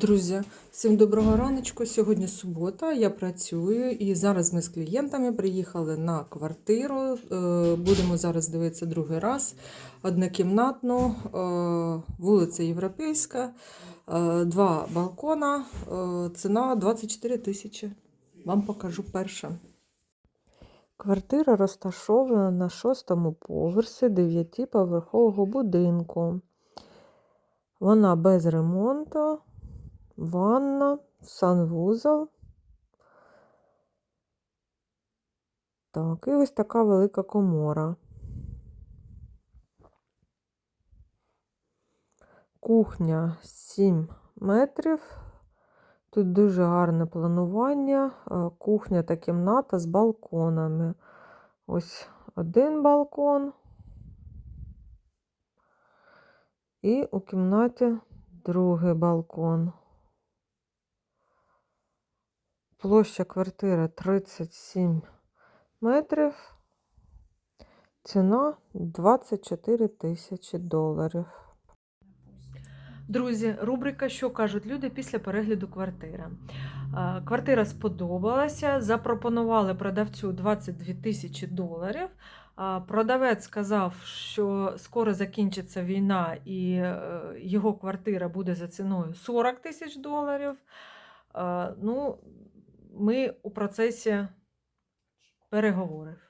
Друзі, всім доброго раночку. Сьогодні субота, я працюю і зараз ми з клієнтами приїхали на квартиру. Е, Будемо зараз дивитися другий раз. Однокімнатну, е, вулиця Європейська, е, два балкона, ціна 24 тисячі. Вам покажу перше. Квартира розташована на шостому поверсі дев'ятиповерхового будинку. Вона без ремонту, ванна, санвузол. Так, і ось така велика комора. Кухня 7 метрів. Тут дуже гарне планування. е, Кухня та кімната з балконами. Ось один балкон. І у кімнаті другий балкон. Площа квартири 37 метрів. Ціна 24 тисячі доларів. Друзі, рубрика Що кажуть люди після перегляду квартири. Квартира сподобалася. Запропонували продавцю 22 тисячі доларів. Продавець сказав, що скоро закінчиться війна і е, його квартира буде за ціною 40 тисяч доларів. Ну, ми у процесі переговорів.